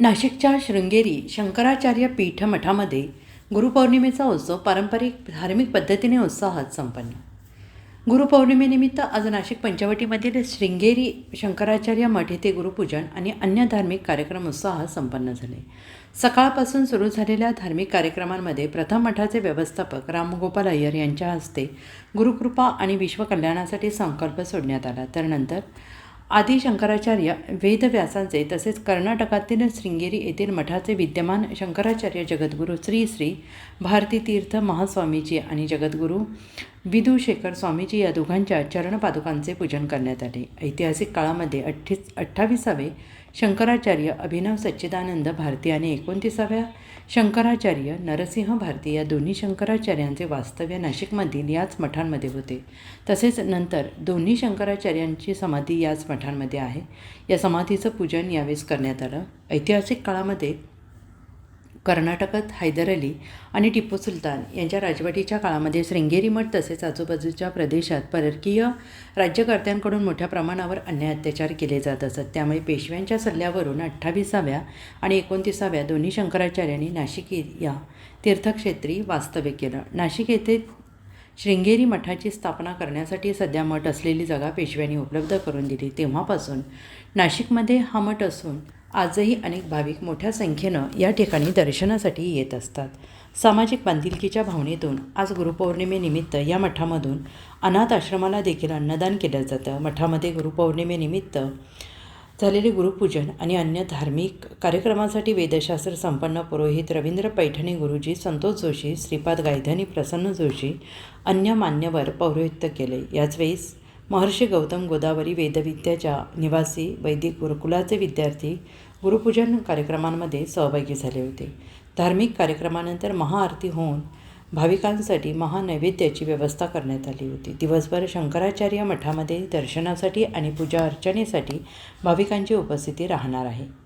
नाशिकच्या शृंगेरी शंकराचार्य पीठ मठामध्ये गुरुपौर्णिमेचा उत्सव पारंपरिक धार्मिक पद्धतीने उत्साहात संपन्न. गुरुपौर्णिमेनिमित्त आज नाशिक पंचवटीमधील शृंगेरी शंकराचार्य मठ येथे गुरुपूजन आणि अन्य धार्मिक कार्यक्रम उत्साहात संपन्न झाले. सकाळपासून सुरू झालेल्या धार्मिक कार्यक्रमांमध्ये प्रथम मठाचे व्यवस्थापक रामगोपाल अय्यर यांच्या हस्ते गुरुकृपा आणि विश्वकल्याणासाठी संकल्प सोडण्यात आला. तर नंतर आदी शंकराचार्य वेदव्यासांचे तसेच कर्नाटकातील श्रृंगेरी येथील मठाचे विद्यमान शंकराचार्य जगद्गुरू श्री श्री भारती तीर्थ महास्वामीजी आणि जगद्गुरू विधुशेखर स्वामीजी या दोघांच्या चरणपादुकांचे पूजन करण्यात आले. ऐतिहासिक काळामध्ये अठ्ठीस अठ्ठावीसावे शंकराचार्य अभिनव सच्चिदानंद भारती आणि एकोणतीसाव्या शंकराचार्य नरसिंह भारती या दोन्ही शंकराचार्यांचे वास्तव्य नाशिकमधील याच मठांमध्ये होते. तसेच नंतर दोन्ही शंकराचार्यांची समाधी याच मठांमध्ये आहे. या समाधीचं पूजन यावेळेस करण्यात आलं. ऐतिहासिक काळामध्ये कर्नाटकात हैदर अली आणि टिपू सुलतान यांच्या राजवटीच्या काळामध्ये श्रृंगेरी मठ तसेच आजूबाजूच्या प्रदेशात परकीय राज्यकर्त्यांकडून मोठ्या प्रमाणावर अन्याय अत्याचार केले जात असत. त्यामुळे पेशव्यांच्या सल्ल्यावरून अठ्ठावीसाव्या आणि एकोणतीसाव्या दोन्ही शंकराचार्यांनी नाशिक या तीर्थक्षेत्री वास्तव्य केलं. नाशिक येथे शृंगेरी मठाची स्थापना करण्यासाठी सध्या मठ असलेली जागा पेशव्यांनी उपलब्ध करून दिली. तेव्हापासून नाशिकमध्ये हा मठ असून आजही अनेक भाविक मोठ्या संख्येनं या ठिकाणी दर्शनासाठी येत असतात. सामाजिक बांधिलकीच्या भावनेतून आज गुरुपौर्णिमेनिमित्त या मठामधून अनाथ आश्रमाला देखील अन्नदान केलं जातं. मठामध्ये गुरुपौर्णिमेनिमित्त झालेले गुरुपूजन आणि अन्य धार्मिक कार्यक्रमासाठी वेदशास्त्र संपन्न पुरोहित रवींद्र पैठणे गुरुजी संतोष जोशी श्रीपाद गायधनी प्रसन्न जोशी अन्य मान्यवर पौरोहित्य केले. याचवेळीस महर्षी गौतम गोदावरी वेदविद्याच्या निवासी वैदिक गुरुकुलाचे विद्यार्थी गुरुपूजन कार्यक्रमांमध्ये सहभागी झाले होते. धार्मिक कार्यक्रमानंतर महाआरती होऊन भाविकांसाठी महानैवेद्याची व्यवस्था करण्यात आली होती. दिवसभर शंकराचार्य मठामध्ये दर्शनासाठी आणि पूजा अर्चनेसाठी भाविकांची उपस्थिती राहणार आहे.